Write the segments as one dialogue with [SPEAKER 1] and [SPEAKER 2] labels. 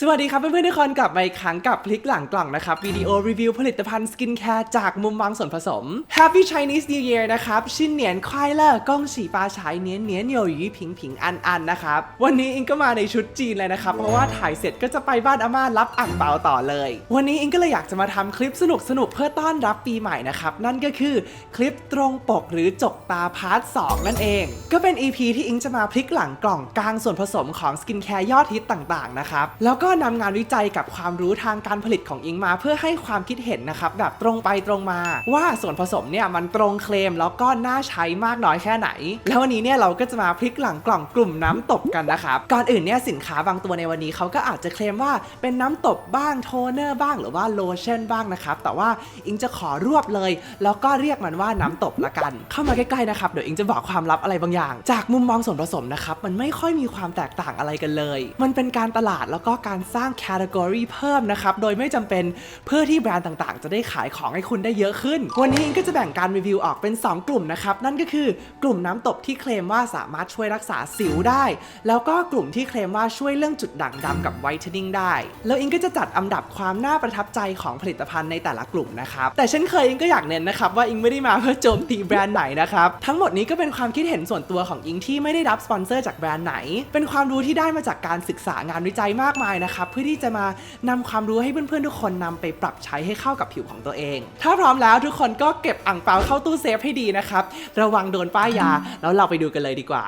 [SPEAKER 1] สวัสดีครับเพื่อนๆทุกคนกลับมาอีกครั้งกับพลิกหลังกล่องนะครับวิดีโอรีวิวผลิตภัณฑ์สกินแคร์จากมุมมองส่วนผสม Happy Chinese New Year นะครับ ชินเหนียนควายเลอร์ก้องฉีปลาฉายเนียนเนียนโยยีผิงผิงอันอันนะครับ วันนี้อิงก็มาในชุดจีนเลยนะครับ เพราะว่าถ่ายเสร็จก็จะไปบ้านอาม่ารับอ่างเปาต่อเลย วันนี้อิงก็เลยอยากจะมาทำคลิปสนุกสนุกๆเพื่อต้อนรับปีใหม่นะครับนั่นก็คือคลิปตรงปกหรือจกตาพาร์ท2นั่นเอง ก็เป็น EP ที่อิงจะมาพลิกหลังกล่องกลางส่วนผสมของสกินแคร์ยอดฮิตต่างๆนะครับแล้วก็ก็นำงานวิจัยกับความรู้ทางการผลิตของอิงมา เพื่อให้ความคิดเห็นนะครับแบบตรงไปตรงมาว่าส่วนผสมเนี่ยมันตรงเคลมแล้วก็น่าใช้มากน้อยแค่ไหน แล้ววันนี้เนี่ยเราก็จะมาพลิกหลังกล่องกลุ่มน้ำตบกันนะครับก่อนอื่นเนี่ยสินค้าบางตัวในวันนี้เขาก็อาจจะเคลมว่าเป็นน้ำตบบ้างโทเนอร์บ้างหรือว่าโลชั่นบ้างนะครับแต่ว่าอิงจะขอรวบเลย แล้วก็เรียกมันว่าน้ำตบละกัน เข้ามาใกล้ๆนะครับเดี๋ยวอิงจะบอกความลับอะไรบางอย่าง จากมุมมองส่วนผสมนะครับมันไม่ค่อยมีความแตกต่างอะไรกันเลย มันเป็นการตลาดแล้วก็การการสร้างแคตตากรีเพิ่มนะครับโดยไม่จำเป็นเพื่อที่แบรนด์ต่างๆ จะได้ขายของให้คุณได้เยอะขึ้น วันนี้อิงก็จะแบ่งการรีวิวออกเป็น 2 กลุ่มนะครับนั่นก็คือกลุ่มน้ำตบที่เคลมว่าสามารถช่วยรักษาสิวได้ แล้วก็กลุ่มที่เคลมว่าช่วยเรื่องจุดด่างดำกับไวท์เทนนิ่งได้ แล้วอิงก็จะจัดอันดับความน่าประทับใจของผลิตภัณฑ์ในแต่ละกลุ่มนะครับแต่เช่นเคยอิงก็อยากเน้นนะครับว่าอิงไม่ได้มาเพื่อโจมตีแบรนด์ไหนนะครับทั้งหมดนี้ก็เป็นความคิดเห็นส่วนตัวของอิงที่ไม่ได้รับสปอนเซอร์จากแบรนด์ไหน เป็นความรู้ที่ได้มาจากการศึกษางานวิจัยมากมายนะครับเพื่อที่จะมานำความรู้ให้เพื่อนๆทุกคนนำไปปรับใช้ให้เข้ากับผิวของตัวเอง ถ้าพร้อมแล้วทุกคนก็เก็บอ่างเปาเข้าตู้เซฟให้ดีนะครับ ระวังโดนป้ายยา แล้วเราไปดูกันเลยดีกว่า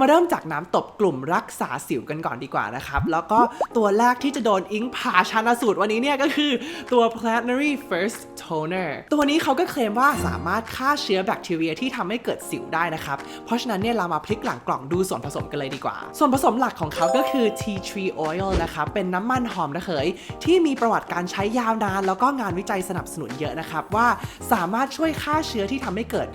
[SPEAKER 1] มาเริ่มจากน้ำตบกลุ่มรักษาสิวกันก่อนดีกว่านะครับ แล้วก็ตัวแรกที่จะโดนอิงผ่าชันสูตรวันนี้เนี่ยก็คือตัว Planetary First Toner ตัวนี้เขาก็เคลมว่าสามารถฆ่าเชื้อแบคทีเรียที่ทำให้เกิดสิวได้นะครับ เพราะฉะนั้นเนี่ยเรามาพลิกหลังกล่องดูส่วนผสมกันเลยดีกว่า ส่วนผสมหลักของเขาก็คือ tea tree oil นะครับ เป็นน้ำมันหอมระเหย ที่มีประวัติการใช้ยาวนาน แล้วก็งานวิจัยสนับสนุนเยอะนะครับ ว่าสามารถช่วยฆ่าเชื้อที่ทำให้เกิด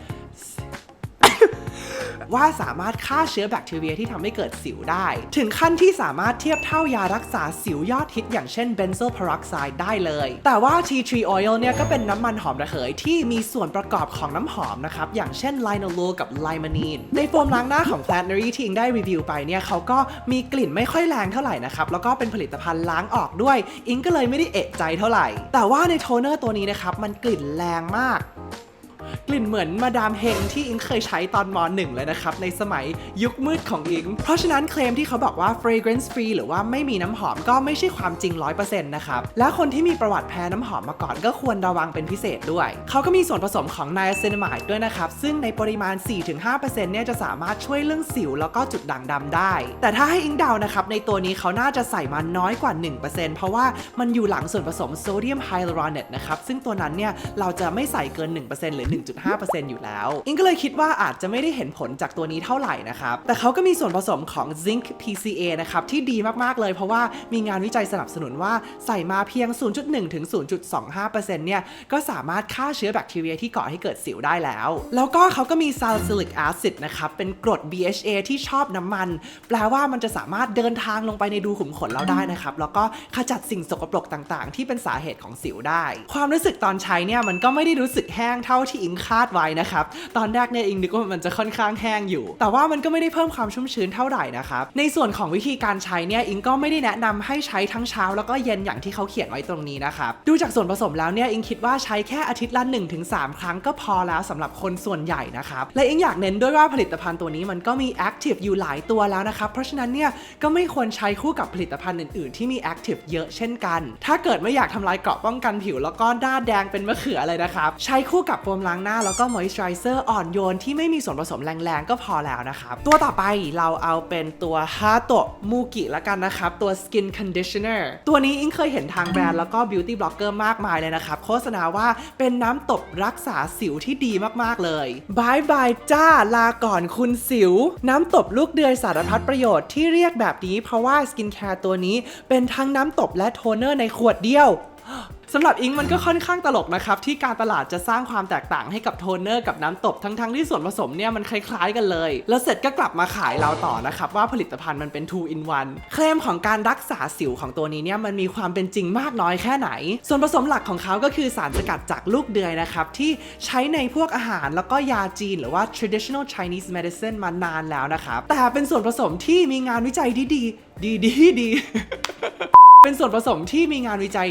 [SPEAKER 1] ว่าสามารถฆ่าเชื้อแบคทีเรียที่ทำให้เกิดสิวได้ ถึงขั้นที่สามารถเทียบเท่ายารักษาสิวยอดฮิตอย่างเช่นเบนโซพาร็อกไซด์ได้เลย แต่ว่า tea tree oil เนี่ยก็เป็นน้ำมันหอมระเหยที่มีส่วนประกอบของน้ำหอมนะครับอย่างเช่นไลโนโลกับไลมานีนในโฟมล้างหน้าของ Planery ที่อิงได้รีวิวไปเนี่ยเขาก็มีกลิ่นไม่ค่อยแรงเท่าไหร่นะครับแล้วก็เป็นผลิตภัณฑ์ล้างออกด้วย อิงก็เลยไม่ได้เอะใจเท่าไหร่ แต่ว่าในโทนเนอร์ตัวนี้นะครับมันกลิ่นแรงมาก กลิ่นเหมือนมาดามเฮงที่อิงเคยใช้ตอนม .1 เลยนะครับ ในสมัยยุคมืดของอิง เพราะฉะนั้นเคลมที่เขาบอกว่า fragrance free หรือว่าไม่มีน้ำหอมก็ไม่ใช่ความจริง 100%นะครับ และคนที่มีประวัติแพ้น้ำหอมมาก่อนก็ควรระวังเป็นพิเศษด้วย เขาก็มีส่วนผสมของ niacinamide ด้วยนะครับ ซึ่งในปริมาณ 4-5%เนี่ยจะสามารถช่วยเรื่องสิวแล้วก็จุดด่างดำได้ แต่ถ้าให้อิงเดานะครับในตัวนี้เขาน่าจะใส่มาน้อยกว่า 1%เพราะว่ามันอยู่หลังส่วนผสมโซเดียมไฮลูรอเนตนะครับซึ่งตัวนั้นเนี่ยเราจะไม่ใส่เกิน 1%หรือ1.5%อยู่แล้ว อิงก็เลยคิดว่าอาจจะไม่ได้เห็นผลจากตัวนี้เท่าไหร่นะครับ แต่เขาก็มีส่วนผสมของ zinc PCA นะครับ ที่ดีมากๆเลยเพราะว่ามีงานวิจัยสนับสนุนว่าใส่มาเพียง 0.1 ถึง 0.25%เนี่ย ก็สามารถฆ่าเชื้อแบคทีเรียที่ก่อให้เกิดสิวได้แล้ว แล้วก็เขาก็มี salicylic acid นะครับ เป็นกรด BHA ที่ชอบน้ำมัน แปลว่ามันจะสามารถเดินทางลงไปในรูขุมขนเราได้นะครับ แล้วก็ขจัดสิ่งสกปรกต่างๆ ที่เป็นสาเหตุของสิวได้ ความรู้สึกตอนใช้เนี่ยมันก็ไม่ได้รู้สึกแห้งเท่าที่อิงคาดไว้นะครับ ตอนแรกเนี่ยอิงนึกว่ามันจะค่อนข้างแห้งอยู่ แต่ว่ามันก็ไม่ได้เพิ่มความชุ่มชื้นเท่าไหร่นะครับ ในส่วนของวิธีการใช้เนี่ยอิงก็ไม่ได้แนะนำให้ใช้ทั้งเช้าแล้วก็เย็นอย่างที่เขาเขียนไว้ตรงนี้นะครับ ดูจากส่วนผสมแล้วเนี่ยอิงคิดว่าใช้แค่อาทิตย์ละ 1-3 ครั้งก็พอแล้วสำหรับคนส่วนใหญ่นะครับ และอิงอยากเน้นด้วยว่าผลิตภัณฑ์ตัวนี้มันก็มีแอคทีฟอยู่หลายตัวแล้วนะครับ เพราะฉะนั้นเนี่ยก็ไม่ควรใช้คู่กับผลิตภัณฑ์อื่นๆ ที่มีแอคทีฟเยอะเช่นกัน ถ้าเกิดไม่อยากทำลายเกราะป้องกันผิวแล้วก็หน้าแดงเป็นมะเขือเลยนะครับ ใช้คู่กับโฟมล้างหน้าแล้วก็มอยส์เจอร์เซอร์อ่อนโยนที่ไม่มีส่วนผสมแรงๆ ก็พอแล้วนะครับ ตัวต่อไปเราเอาเป็นตัวฮาโตะมูกิละกันนะครับ ตัว Skin Conditioner ตัวนี้อิงเคยเห็นทางแบรนด์แล้วก็ Beauty Blogger มากมายเลยนะครับ โฆษณาว่าเป็นน้ำตบรักษาสิวที่ดีมากๆเลยบายบายจ้าลาก่อนคุณสิว น้ำตบลูกเดือยสารพัดประโยชน์ที่เรียกแบบนี้เพราะว่าสกินแคร์ตัวนี้เป็นทั้งน้ำตบและโทนเนอร์ในขวดเดียว สำหรับอิงมันก็ค่อนข้างตลกนะครับ ที่การตลาดจะสร้างความแตกต่างให้กับโทนเนอร์กับน้ำตบทั้งๆที่ส่วนผสมเนี่ยมันคล้ายๆกันเลย แล้วเสร็จก็กลับมาขายเราต่อนะครับ ว่าผลิตภัณฑ์มันเป็น 2 in 1 เคลมของการรักษาสิวของตัวนี้เนี่ยมันมีความเป็นจริงมากน้อยแค่ไหน ส่วนผสมหลักของเขาก็คือสารสกัดจากลูกเดือยนะครับที่ใช้ในพวกอาหารแล้วก็ยาจีน หรือว่า traditional Chinese medicine มานานแล้วนะครับแต่เป็นส่วนผสมที่มีงานวิจัยที่ดีดีดีดีเป็นส่วนผสมที่มีงานวิจัย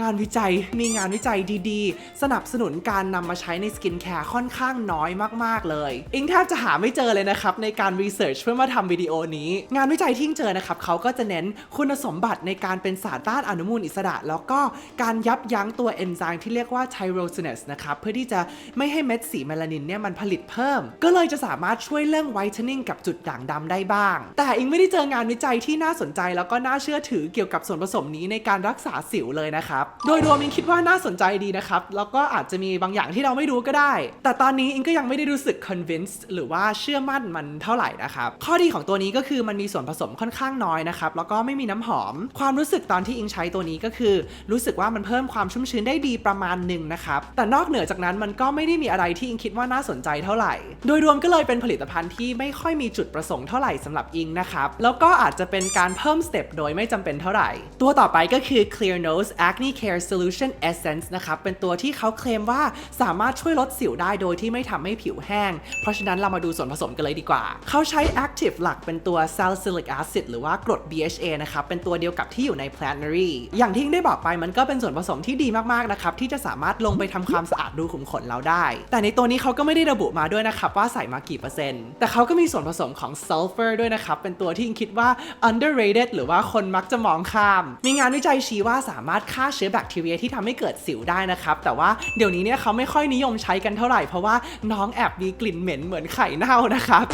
[SPEAKER 1] งานวิจัยมีงานวิจัยดีๆ สนับสนุนการนำมาใช้ในสกินแคร์ค่อนข้างน้อยมากๆเลย อิงแทบจะหาไม่เจอเลยนะครับ ในการรีเสิร์ชเพื่อมาทำวิดีโอนี้ งานวิจัยที่เจอนะครับเขาก็จะเน้นคุณสมบัติในการเป็นสารต้านอนุมูลอิสระ แล้วก็การยับยั้งตัวเอนไซม์ที่เรียกว่า tyrosinase นะครับ เพื่อที่จะไม่ให้เม็ดสีเมลานินเนี่ยมันผลิตเพิ่ม ก็เลยจะสามารถช่วยเรื่องไวท์เทนนิ่งกับจุดด่างดำได้บ้าง แต่อิงไม่ได้เจองานวิจัยที่น่าสนใจแล้วก็น่าเชื่อถือเกี่ยวกับส่วนผสมนี้ในการรักษาสิวเลยนะครับโดยรวมอิงคิดว่าน่าสนใจดีนะครับ แล้วก็อาจจะมีบางอย่างที่เราไม่รู้ก็ได้ แต่ตอนนี้อิงก็ยังไม่ได้รู้สึก convinced หรือว่าเชื่อมั่นมันเท่าไหร่นะครับ ข้อดีของตัวนี้ก็คือมันมีส่วนผสมค่อนข้างน้อยนะครับ แล้วก็ไม่มีน้ำหอม ความรู้สึกตอนที่อิงใช้ตัวนี้ก็คือ รู้สึกว่ามันเพิ่มความชุ่มชื้นได้ดีประมาณหนึ่งนะครับ แต่นอกเหนือจากนั้นมันก็ไม่ได้มีอะไรที่อิงคิดว่าน่าสนใจเท่าไหร่ โดยรวมก็เลยเป็นผลิตภัณฑ์ที่ไม่ค่อยมีจุดประสงค์เท่าไหร่สำหรับอิงนะครับแล้วก็อาจจะเป็นการเพิ่มสเต็ปโดยไม่จำเป็นเท่าไหร่ ตัวต่อไปก็คือ Clear Nose Acne Care Solution Essence นะครับเป็นตัวที่เขาเคลมว่าสามารถช่วยลดสิวได้โดยที่ไม่ทำให้ผิวแห้ง เพราะฉะนั้นเรามาดูส่วนผสมกันเลยดีกว่า เขาใช้ Active หลักเป็นตัว Salicylic Acid หรือว่ากรด BHA นะครับเป็นตัวเดียวกับที่อยู่ใน Planary อย่างที่ได้บอกไปมันก็เป็นส่วนผสมที่ดีมากๆนะครับที่จะสามารถลงไปทำความสะอาดรูขุมขนเราได้ แต่ในตัวนี้เขาก็ไม่ได้ระบุมาด้วยนะครับว่าใส่มากี่เปอร์เซ็นต์แต่เขาก็มีส่วนผสมของ sulfur ด้วยนะครับเป็นตัวที่คิดว่า underrated หรือว่าคนมักจะมองข้าม มีงานวิจัยชี้ว่าสามารถฆ่าเชื้อแบคทีเรียที่ทำให้เกิดสิวได้นะครับ แต่ว่าเดี๋ยวนี้เนี่ยเขาไม่ค่อยนิยมใช้กันเท่าไหร่เพราะว่าน้องแอบมีกลิ่นเหม็นเหมือนไข่เน่านะครับ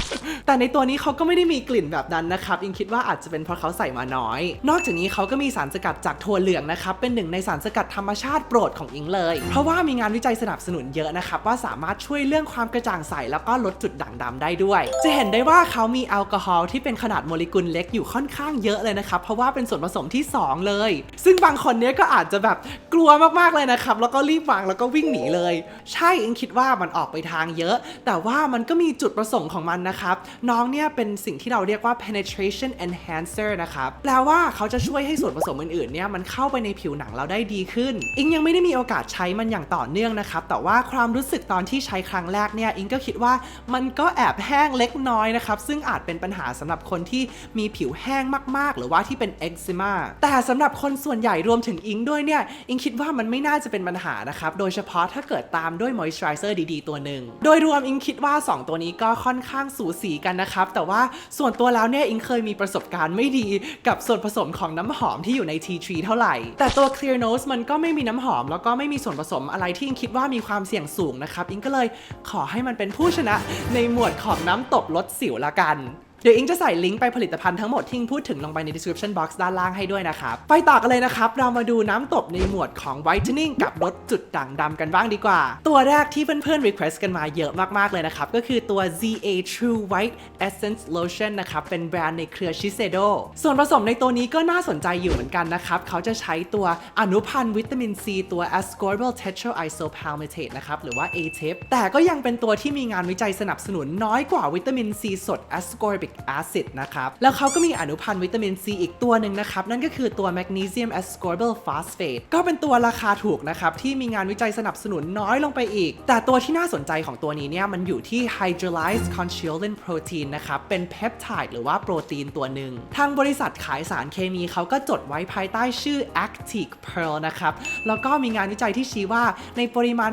[SPEAKER 1] แต่ในตัวนี้เขาก็ไม่ได้มีกลิ่นแบบนั้นนะครับอิงคิดว่าอาจจะเป็นเพราะเขาใส่มาน้อย นอกจากนี้เขาก็มีสารสกัดจากถั่วเหลืองนะครับเป็นหนึ่งในสารสกัดธรรมชาติโปรดของอิงเลย เพราะว่ามีงานวิจัยสนับสนุนเยอะนะครับว่าสามารถช่วยเรื่องความกระจ่างใสแล้วก็ลดจุดด่างดำได้ด้วย จะเห็นได้ว่าเขามีแอลกอฮอล์ที่เป็นขนาดโมเลกุลเล็กอยู่ค่อนข้างเยอะเลยนะครับเพราะว่าเป็นส่วนผสมที่ 2 เลย ซึ่งบางคนเนี้ยก็อาจจะแบบกลัวมากๆเลยนะครับ แล้วก็รีบวางแล้วก็วิ่งหนีเลย ใช่อิงคิดว่ามันออกไปทางเยอะ แต่ว่ามันก็มีจุดประสงค์ของมันนะครับ น้องเนี่ยเป็นสิ่งที่เราเรียกว่า penetration enhancer นะครับแปลว่าเขาจะช่วยให้ส่วนผสมอื่นๆเนี่ยมันเข้าไปในผิวหนังเราได้ดีขึ้น อิงยังไม่ได้มีโอกาสใช้มันอย่างต่อเนื่องนะครับ แต่ว่าความรู้สึกตอนที่ใช้ครั้งแรกเนี่ยอิงก็คิดว่ามันก็แอบแห้งเล็กน้อยนะครับ ซึ่งอาจเป็นปัญหาสำหรับคนที่มีผิวแห้งมากๆ หรือว่าที่เป็น eczema แต่สำหรับคนส่วนใหญ่รวมถึงอิงด้วยเนี่ย อิงคิดว่ามันไม่น่าจะเป็นปัญหานะครับ โดยเฉพาะถ้าเกิดตามด้วย moisturizer ดีๆ ตัวหนึ่ง โดยรวมอิงคิดว่า 2 ตัวนี้ก็ค่อนข้างสูสีกันนะครับ แต่ว่าส่วนตัวแล้วเนี่ย อิงเคยมีประสบการณ์ไม่ดีกับส่วนผสมของน้ำหอมที่อยู่ใน tea tree เท่าไหร่ แต่ตัว clear nose มันก็ไม่มีน้ำหอม แล้วก็ไม่มีส่วนผสมอะไรที่อิงคิดว่ามีความเสี่ยงสูงนะครับ อิงก็เลยขอให้มันเป็นผู้ชนะในหมวดของน้ำตบลดสิวละกัน เดี๋ยวอิงจะใส่ลิงก์ไปผลิตภัณฑ์ทั้งหมดที่อิงพูดถึงลงไปใน description box ด้านล่างให้ด้วยนะครับไปต่อกันเลยนะครับ เรามาดูน้ำตบในหมวดของ whitening กับลดจุดด่างดำกันบ้างดีกว่า ตัวแรกที่เพื่อนๆ request กันมาเยอะมากๆเลยนะครับ ก็คือตัว ZA True White Essence Lotion นะครับ เป็นแบรนด์ในเครือ Shiseido ส่วนผสมในตัวนี้ก็น่าสนใจอยู่เหมือนกันนะครับ เขาจะใช้ตัวอนุพันธ์วิตามินซีตัว ascorbyl tetroisopalmitate นะครับ หรือว่า ATIP แต่ก็ยังเป็นตัวที่มีงานวิจัยสนับสนุนน้อยกว่าวิตามินซีสด ascorbic acid นะครับ แล้วเขาก็มีอนุพันธ์วิตามินซีอีกตัวหนึ่งนะครับ นั่นก็คือตัว magnesium ascorbyl phosphate ก็เป็นตัวราคาถูกนะครับ ที่มีงานวิจัยสนับสนุนน้อยลงไปอีก แต่ตัวที่น่าสนใจของตัวนี้เนี่ยมันอยู่ที่ hydrolyzed conchiolin protein นะครับ เป็นเพปไทด์หรือว่าโปรตีนตัวหนึ่งทางบริษัทขายสารเคมีเขาก็จดไว้ภายใต้ชื่อ Actic Pearl นะครับแล้วก็มีงานวิจัยที่ชี้ว่าในปริมาณ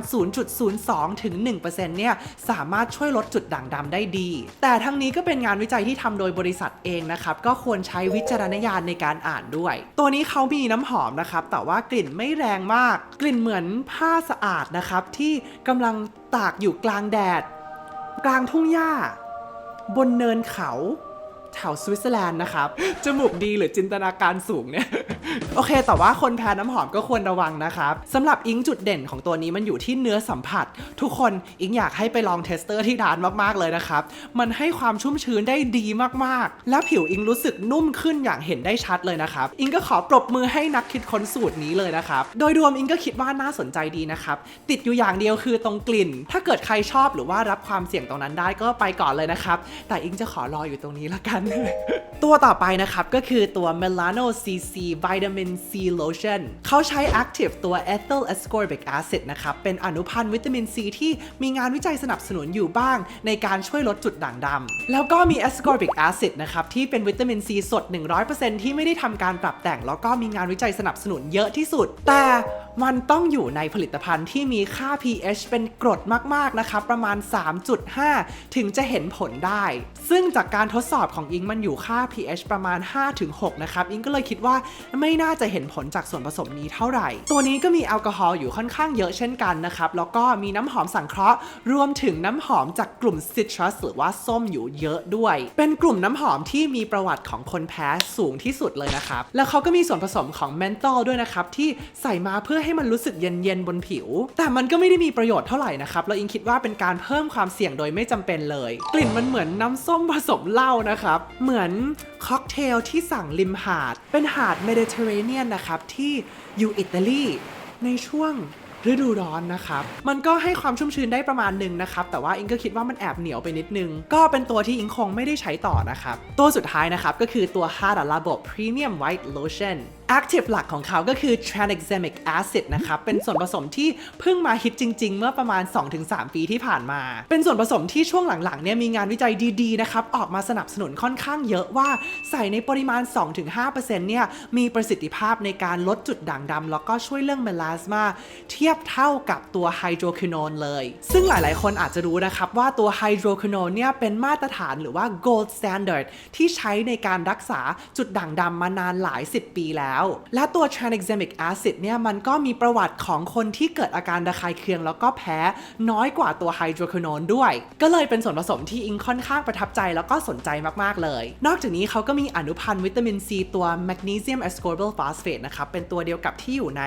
[SPEAKER 1] 0.02 ถึง 1%เนี่ยสามารถช่วยลดจุดด่างดำได้ดี แต่ทั้งนี้ก็เป็นงานวิจัยที่ที่ทำโดยบริษัทเองนะครับก็ควรใช้วิจารณญาณในการอ่านด้วย ตัวนี้เขามีน้ำหอมนะครับ แต่ว่ากลิ่นไม่แรงมาก กลิ่นเหมือนผ้าสะอาดนะครับที่กำลังตากอยู่กลางแดด กลางทุ่งหญ้า บนเนินเขา แถวสวิตเซอร์แลนด์นะครับ จมูกดีหรือจินตนาการสูงเนี่ย โอเค แต่ว่าคนแพ้น้ำหอมก็ควรระวังนะครับสำหรับอิงจุดเด่นของตัวนี้มันอยู่ที่เนื้อสัมผัส ทุกคนอิงอยากให้ไปลองเทสเตอร์ที่ร้านมากๆเลยนะครับ มันให้ความชุ่มชื้นได้ดีมากๆ และผิวอิงรู้สึกนุ่มขึ้นอย่างเห็นได้ชัดเลยนะครับ อิงก็ขอปรบมือให้นักคิดค้นสูตรนี้เลยนะครับ โดยรวมอิงก็คิดว่าน่าสนใจดีนะครับ ติดอยู่อย่างเดียวคือตรงกลิ่น ถ้าเกิดใครชอบหรือว่ารับความเสี่ยงตรงนั้นได้ก็ไปก่อนเลยนะครับ แต่อิงจะขอรออยู่ตรงนี้ละกันตัวต่อไปนะครับ ก็คือตัว Melano CC Vitamin C Lotion เขาใช้ Active ตัว Ethyl Ascorbic Acid นะครับ เป็นอนุพันธ์วิตามิน C ที่มีงานวิจัยสนับสนุนอยู่บ้าง ในการช่วยลดจุดด่างดำ แล้วก็มี Ascorbic Acid นะครับ ที่เป็นวิตามิน C สด 100%ที่ไม่ได้ทำการปรับแต่ง แล้วก็มีงานวิจัยสนับสนุนเยอะที่สุด แต่มันต้องอยู่ในผลิตภัณฑ์ที่มีค่า pH เป็นกรดมากๆนะครับประมาณ 3.5 ถึงจะเห็นผลได้ ซึ่งจากการทดสอบของอิงมันอยู่ค่า pH ประมาณ 5-6 นะครับ อิงก็เลยคิดว่าไม่น่าจะเห็นผลจากส่วนผสมนี้เท่าไหร่ ตัวนี้ก็มีแอลกอฮอล์อยู่ค่อนข้างเยอะเช่นกันนะครับ แล้วก็มีน้ำหอมสังเคราะห์ รวมถึงน้ำหอมจากกลุ่มซิตรัสหรือว่าส้มอยู่เยอะด้วย เป็นกลุ่มน้ำหอมที่มีประวัติของคนแพ้สูงที่สุดเลยนะครับ แล้วเขาก็มีส่วนผสมของเมนทอลด้วยนะครับที่ใส่มาเพื่อให้มันรู้สึกเย็นๆบนผิว แต่มันก็ไม่ได้มีประโยชน์เท่าไหร่นะครับแล้วอิงคิดว่าเป็นการเพิ่มความเสี่ยงโดยไม่จำเป็นเลย กลิ่นมันเหมือนน้ำส้มผสมเหล้านะครับ เหมือนค็อกเทลที่สั่งริมหาด เป็นหาดเมดิเตอร์เรเนียนนะครับที่อยู่อิตาลีในช่วงฤดูร้อนนะครับ มันก็ให้ความชุ่มชื้นได้ประมาณหนึ่งนะครับ แต่ว่าอิงก็คิดว่ามันแอบเหนียวไปนิดนึง ก็เป็นตัวที่อิงคงไม่ได้ใช้ต่อนะครับ ตัวสุดท้ายนะครับก็คือตัว h a d a l a b o Premium White Lotion Active หลักของเขาก็คือ tranexamic acid นะครับ เป็นส่วนผสมที่เพิ่งมาฮิตจริง ๆ เมื่อประมาณ 2-3 ปีที่ผ่านมา เป็นส่วนผสมที่ช่วงหลังๆเนี่ยมีงานวิจัยดีๆ นะครับ ออกมาสนับสนุนค่อนข้างเยอะว่าใส่ในปริมาณ 2-5%เนี่ยมีประสิทธิภาพในการลดจุดด่างดำแล้วก็ช่วยเรื่องเมลาสมาเทียบเท่ากับตัวไฮโดรค i น o นเลย ซึ่งหลายๆ คนอาจจะรู้นะครับว่าตัวไฮโดรค i น o นเนี่ยเป็นมาตรฐานหรือว่า gold standard ที่ใช้ในการรักษาจุดด่างดำมานานหลาย 10 ปีแล้วและตัว tranexamic acid เนี่ยมันก็มีประวัติของคนที่เกิดอาการระคายเคืองแล้วก็แพ้น้อยกว่าตัวไฮโดรค i น o นด้วย ก็เลยเป็นส่วนผสมที่อิงค่อนข้างประทับใจแล้วก็สนใจมาก ๆ เลย นอกจากนี้เขาก็มีอนุพันธ์วิตามินซีตัว magnesium ascorbyl phosphate นะครับ เป็นตัวเดียวกับที่อยู่ใน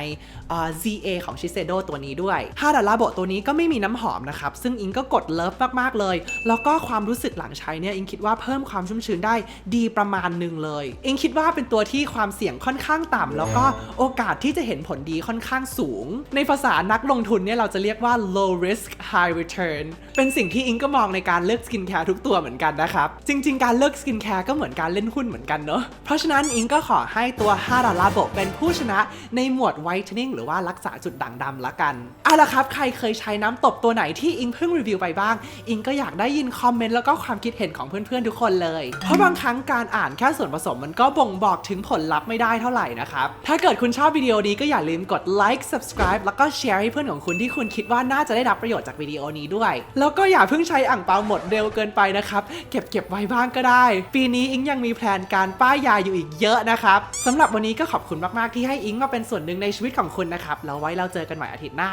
[SPEAKER 1] ZA ของชิเซโดตัวนี้ด้วยฮาดาลาโบตัวนี้ก็ไม่มีน้ำหอมนะครับ ซึ่งอิงก็กดเลิฟมาก ๆ เลย แล้วก็ความรู้สึกหลังใช้เนี่ยอิงคิดว่าเพิ่มความชุ่มชื้นได้ดีประมาณหนึ่งเลย อิงคิดว่าเป็นตัวที่ความเสี่ยงค่อนข้างต่ำแล้วก็โอกาสที่จะเห็นผลดีค่อนข้างสูง ในภาษานักลงทุนเนี่ยเราจะเรียกว่า low risk high return เป็นสิ่งที่อิงก็มองในการเลือกสกินแคร์ทุกตัวเหมือนกันนะครับ จริง ๆ การเลือกสกินแคร์ก็เหมือนการเล่นหุ้นเหมือนกันเนอะเพราะฉะนั้นอิงก็ขอให้ตัว5ดอลลาร์บเป็นผู้ชนะในหมวด whitening หรือว่ารักษาจุดด่างดำละกันเอาละครับใครเคยใช้น้ำตบตัวไหนที่อิงเพิ่งรีวิวไปบ้าง อิงก็อยากได้ยินคอมเมนต์แล้วก็ความคิดเห็นของเพื่อนๆทุกคนเลย เพราะบางครั้งการอ่านแค่ส่วนผสมมันก็บ่งบอกถึงผลลัพธ์ไม่ได้เท่าไหร่นะครับ ถ้าเกิดคุณชอบวิดีโอนี้ก็อย่าลืมกดไลค์ subscribe แล้วก็แชร์ให้เพื่อนของคุณที่คุณคิดว่าน่าจะได้รับประโยชน์จากวิดีโอนี้ด้วย แล้วก็อย่าเพิ่งใช้อ่างเปาหมดเร็วเกินไปนะครับ เก็บเก็บไว้บ้างก็ได้ ปีนี้อิงยังมีแพลนการป้ายยาอยู่อีกเยอะนะครับสำหรับวันนี้ก็ขอบคุณมากๆที่ให้อิงมาเป็นส่วนหนึ่งในชีวิตของคุณนะครับแล้วไว้เราเจอกันใหม่อาทิตย์หน้า